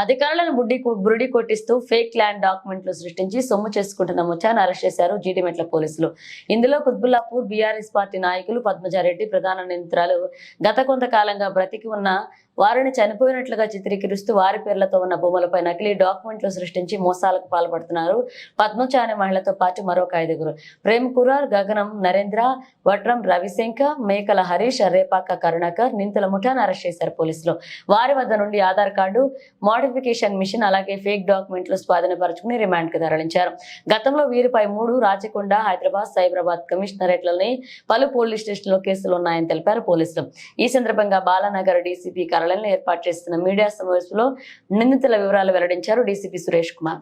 అధికారులను బుడ్డి బురిడి కొట్టిస్తూ fake land డాక్యుమెంట్లు సృష్టించి సొమ్ము చేసుకుంటున్న ముఠాను అరెస్ట్ చేశారు జీడిమెట్ల పోలీసులు. ఇందులో కుత్బుల్లాపూర్ బీఆర్ఎస్ పార్టీ నాయకులు పద్మజారెడ్డి ప్రధాన నిందితురాలు. గత కొంతకాలంగా బ్రతికి ఉన్న వారిని చనిపోయినట్లుగా చిత్రీకరిస్తూ వారి పేర్లతో ఉన్న భూములపై నకిలీ డాక్యుమెంట్లు సృష్టించి మోసాలకు పాల్పడుతున్నారు. పద్మచ అనే మహిళతో పాటు మరొక ఐదుగురు. ప్రేమ్ కురార్ గగనం నరేంద్ర వట్రం రవిశంకర్ మేకల హరీష్ రేపాక కరుణాకర్ నింతల ముఠాను అరెస్ట్ చేశారు పోలీసులు. వారి వద్ద నుండి ఆధార్ కార్డు మోడిఫికేషన్ మిషన్ అలాగే ఫేక్ డాక్యుమెంట్లు స్వాధీనపరుచుకుని రిమాండ్కు తరలించారు. గతంలో వీరిపై మూడు రాచకొండ హైదరాబాద్ సైబరాబాద్ కమిషనరేట్లని పలు పోలీస్ స్టేషన్లో కేసులు ఉన్నాయని తెలిపారు పోలీసులు. ఈ సందర్భంగా బాలానగర్ డీసీపీ కార్యాలయంలో ఏర్పాటు చేస్తున్న మీడియా సమావేశంలో నిందితుల వివరాలు వెల్లడించారు డీసీపీ సురేష్ కుమార్.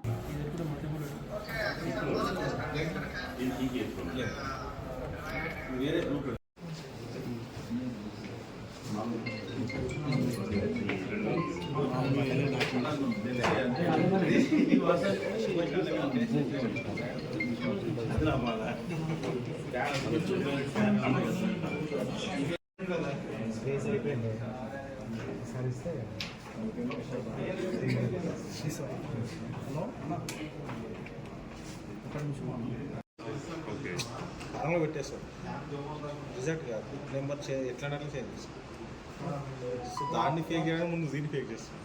స్పేస్ అయిపోయింది సరిస్తే పెట్టేస్తారు రిజల్ట్ కాదు నెంబర్ చే ఎట్లా అట్లా చేంజ్ చేస్తాం సో దాన్ని ఫేక్ చేయడం ముందు దీన్ని ఫేక్ చేస్తాం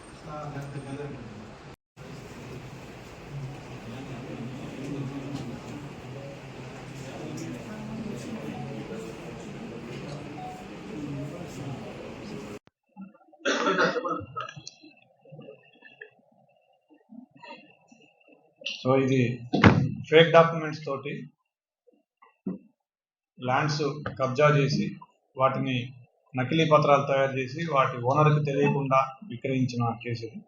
సో ఇది ఫేక్ డాక్యుమెంట్స్ తోటి ల్యాండ్స్ కబ్జా చేసి వాటిని నకిలీ పత్రాలు తయారు చేసి వాటి ఓనర్కి తెలియకుండా విక్రయించిన కేసు ఇది.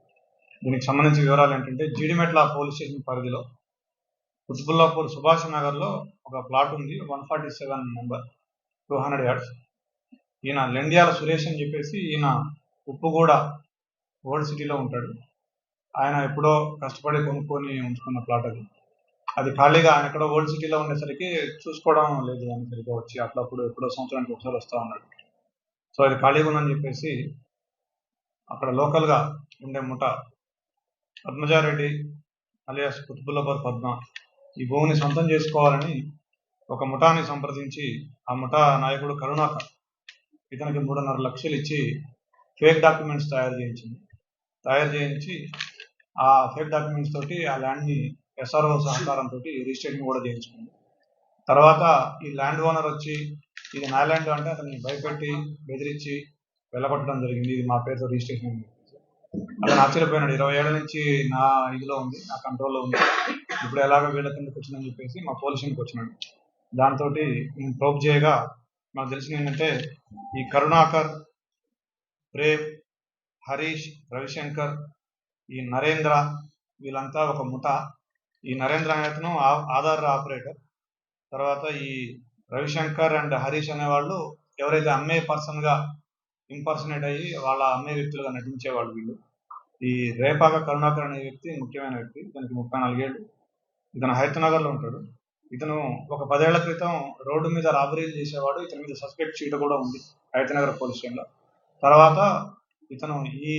దీనికి సంబంధించిన వివరాలు ఏంటంటే జీడిమెట్ల పోలీస్ స్టేషన్ పరిధిలో కుత్బుల్లాపూర్ సుభాష్ నగర్లో ఒక ప్లాట్ ఉంది one forty seven number two hundred yards ఈయన లెండియాల సురేష్ అని చెప్పేసి ఈయన ఉప్పు కూడా ఓల్డ్ సిటీలో ఉంటాడు. ఆయన ఎప్పుడో కష్టపడి కొనుక్కొని ఉంచుకున్న ప్లాట్ అది. అది ఖాళీగా ఆయన ఎక్కడో ఓల్డ్ సిటీలో ఉండేసరికి చూసుకోవడం లేదు ఆయన సరిగ్గా వచ్చి. అట్లప్పుడు ఎప్పుడో సంవత్సరానికి ఒకసారి వస్తూ ఉన్నాడు. సో అది ఖాళీగా ఉందని చెప్పేసి అక్కడ లోకల్గా ఉండే ముఠ పద్మజారెడ్డి అలియాస్ కుతుబుల్లపర్ పద్మ ఈ భూమిని సొంతం చేసుకోవాలని ఒక ముఠాని సంప్రదించి ఆ ముఠా నాయకుడు కరుణాకర్ ఇతనికి మూడున్నర లక్షలు ఇచ్చి ఫేక్ డాక్యుమెంట్స్ తయారు చేయించింది. తయారు చేయించి ఆ ఫేక్ డాక్యుమెంట్స్ తోటి ఆ ల్యాండ్ని ఎస్ఆర్ఓ సహకారంతో రిజిస్ట్రేషన్ కూడా చేయించుకుంది. తర్వాత ఈ ల్యాండ్ ఓనర్ వచ్చి ఇది నా ల్యాండ్ అంటే అతన్ని భయపెట్టి బెదిరించి వెళ్ళగొట్టడం జరిగింది. ఇది మా పేరుతో రిజిస్ట్రేషన్ అతను ఆశ్చర్యపోయినాడు. ఇరవై ఏళ్ళ నుంచి నా ఇదిలో ఉంది నా కంట్రోల్లో ఉంది. ఇప్పుడు ఎలాగో వీళ్ళ కిందకి వచ్చిందని చెప్పేసి మా పోలీసింగ్కి వచ్చినాడు. దాంతో నేను ప్రోప్ చేయగా మాకు తెలిసింది ఏంటంటే ఈ కరుణాకర్ ప్రేమ్ హరీష్ రవిశంకర్ ఈ నరేంద్ర వీళ్ళంతా ఒక ముఠ. ఈ నరేంద్ర అనే అతను ఆ- ఆధార్ ఆపరేటర్. తర్వాత ఈ రవిశంకర్ అండ్ హరీష్ అనేవాళ్ళు ఎవరైతే అమ్మే పర్సన్గా ఇంపర్సనేట్ అయ్యి వాళ్ళ అమ్మే వ్యక్తులుగా నటించేవాళ్ళు వీళ్ళు. ఈ రేపాక కరుణాకర్ అనే వ్యక్తి ముఖ్యమైన వ్యక్తి. ఇతనికి ముప్పై నాలుగేళ్ళు ఇతను హైతనగర్లో ఉంటాడు. ఇతను ఒక పదేళ్ళ క్రితం రోడ్డు మీద రాబరీలు చేసేవాడు. ఇతని మీద సస్పెక్ట్ షీట్ కూడా ఉంది హైతనగర్ పోలీస్ స్టేషన్లో. తర్వాత ఇతను ఈ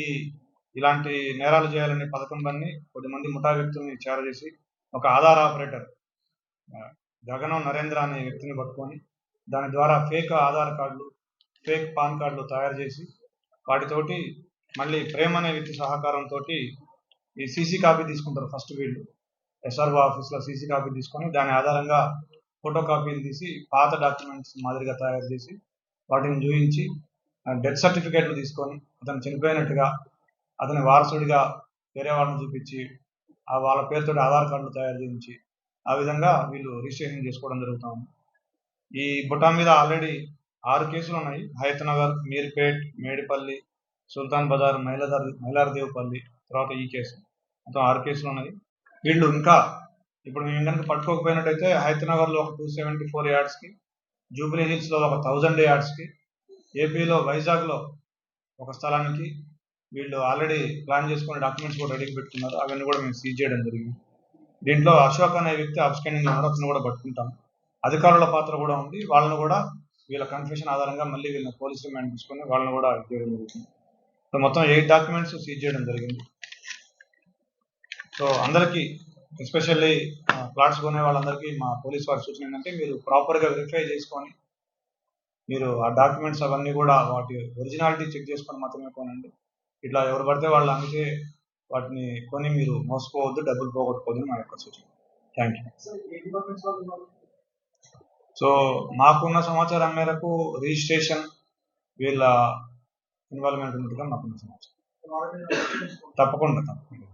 ఇలాంటి నేరాలు చేయాలనే పథకం బన్ని కొద్దిమంది ముఠా వ్యక్తుల్ని చేరజేసి ఒక ఆధార్ ఆపరేటర్ జగనం గగనం నరేంద్ర అనే వ్యక్తిని పట్టుకొని దాని ద్వారా ఫేక్ ఆధార్ కార్డులు ఫేక్ పాన్ కార్డులు తయారు చేసి వాటితోటి మళ్ళీ ప్రేమ్ అనే వ్యక్తి సహకారంతో ఈ సీసీ కాపీ తీసుకుంటారు ఫస్ట్ వీళ్ళు. ఎస్ఆర్ఓ ఆఫీస్లో సీసీ కాపీ తీసుకొని దాని ఆధారంగా ఫోటో కాపీలు తీసి పాత డాక్యుమెంట్స్ మాదిరిగా తయారు చేసి వాటిని చూపించి డెత్ సర్టిఫికేట్లు తీసుకొని అతను చనిపోయినట్టుగా అతని వారసుడిగా వేరే వాళ్ళని చూపించి ఆ వాళ్ళ పేరుతో ఆధార్ కార్డులు తయారు చేయించి ఆ విధంగా వీళ్ళు రిజిస్ట్రేషన్ చేసుకోవడం జరుగుతుంది ఈ బుటా మీద ఆల్రెడీ ఆరు కేసులు ఉన్నాయి. హయత్నగర్ మీర్పేట్ మేడిపల్లి సుల్తాన్ బజార్ మైలదార్ మైలారదేవపల్లి తర్వాత ఈ కేసు. మొత్తం ఆరు కేసులు ఉన్నాయి. వీళ్ళు ఇంకా ఇప్పుడు మేము కనుక పట్టుకోకపోయినట్టయితే హైదరాబాద్ ఒక టూ సెవెంటీ ఫోర్ యార్డ్స్కి జూబ్లీ హిల్స్లో ఒక థౌజండ్ యార్డ్స్కి ఏపీలో వైజాగ్లో ఒక స్థలానికి వీళ్ళు ఆల్రెడీ ప్లాన్ చేసుకున్న డాక్యుమెంట్స్ కూడా రెడీకి పెట్టుకున్నారు. అవన్నీ కూడా మేము సీజ్ చేయడం జరిగింది. దీంట్లో అశోక్ అనే వ్యక్తి అబ్స్కెండింగ్ ఉన్నారు అతను కూడా పట్టుకుంటాం. అధికారుల పాత్ర కూడా ఉంది. వాళ్ళని కూడా వీళ్ళ కన్ఫ్యూషన్ ఆధారంగా మళ్ళీ వీళ్ళని పోలీస్ రిమాండ్ తీసుకొని వాళ్ళని కూడా చేయడం జరుగుతుంది సో మొత్తం ఎయిట్ డాక్యుమెంట్స్ సీజ్ చేయడం జరిగింది. సో అందరికీ ఎస్పెషల్లీ ప్లాట్స్ కొనే వాళ్ళందరికీ మా పోలీస్ వారి సూచన ఏంటంటే మీరు ప్రాపర్గా వెరిఫై చేసుకొని మీరు ఆ డాక్యుమెంట్స్ అవన్నీ కూడా వాటి ఒరిజినాలిటీ చెక్ చేసుకొని మాత్రమే కొనండి. ఇట్లా ఎవరు పడితే వాళ్ళు అందుకే వాటిని కొని మీరు మోసపోవద్దు డబ్బులు పోగొట్టుకోవద్దు మా యొక్క సూచన. థ్యాంక్ యూ సో మాకున్న సమాచారం మేరకు రిజిస్ట్రేషన్ వీళ్ళ ఇన్వాల్వ్మెంట్ ఉన్నట్టుగా మాకున్న సమాచారం. తప్పకుండా తప్పకుండా.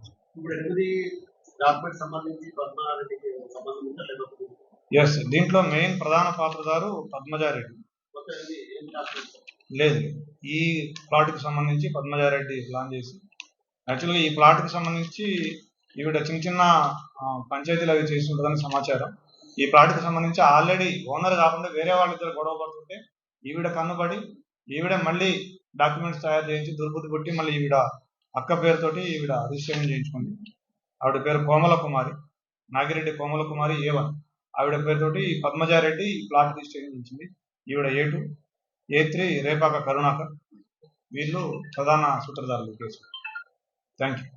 ఎస్ దీంట్లో మెయిన్ ప్రధాన పాత్రధారు పద్మజారెడ్డి. లేదు. ఈ ప్లాట్కి సంబంధించి పద్మజారెడ్డి ప్లాన్ చేసి యాక్చువల్గా ఈ ప్లాట్కి సంబంధించి ఈవిడ చిన్న చిన్న పంచాయతీలు అవి చేసి ఉంటుందని సమాచారం. ఈ ప్లాట్కి సంబంధించి ఆల్రెడీ ఓనర్ కాకుండా వేరే వాళ్ళిద్దరు గొడవ పడుతుంటే ఈవిడ కన్నుబడి ఈవిడ మళ్ళీ డాక్యుమెంట్స్ తయారు చేయించి దుర్బుద్ధి పుట్టి మళ్ళీ ఈవిడ అక్క పేరుతోటి ఈవిడ రిజిస్ట్రేషన్ చేయించుకుంది. ఆవిడ పేరు కోమల కుమారి నాగిరెడ్డి కోమల కుమారి ఏ వన్. ఆవిడ పేరుతోటి ఈ పద్మజారెడ్డి ఈ ప్లాట్ రిజిస్ట్రేషన్ చేయించింది. ఈవిడ A two A three Repaka Karunakar వీళ్ళు ప్రధాన సూత్రధారులు కేసు థ్యాంక్ యూ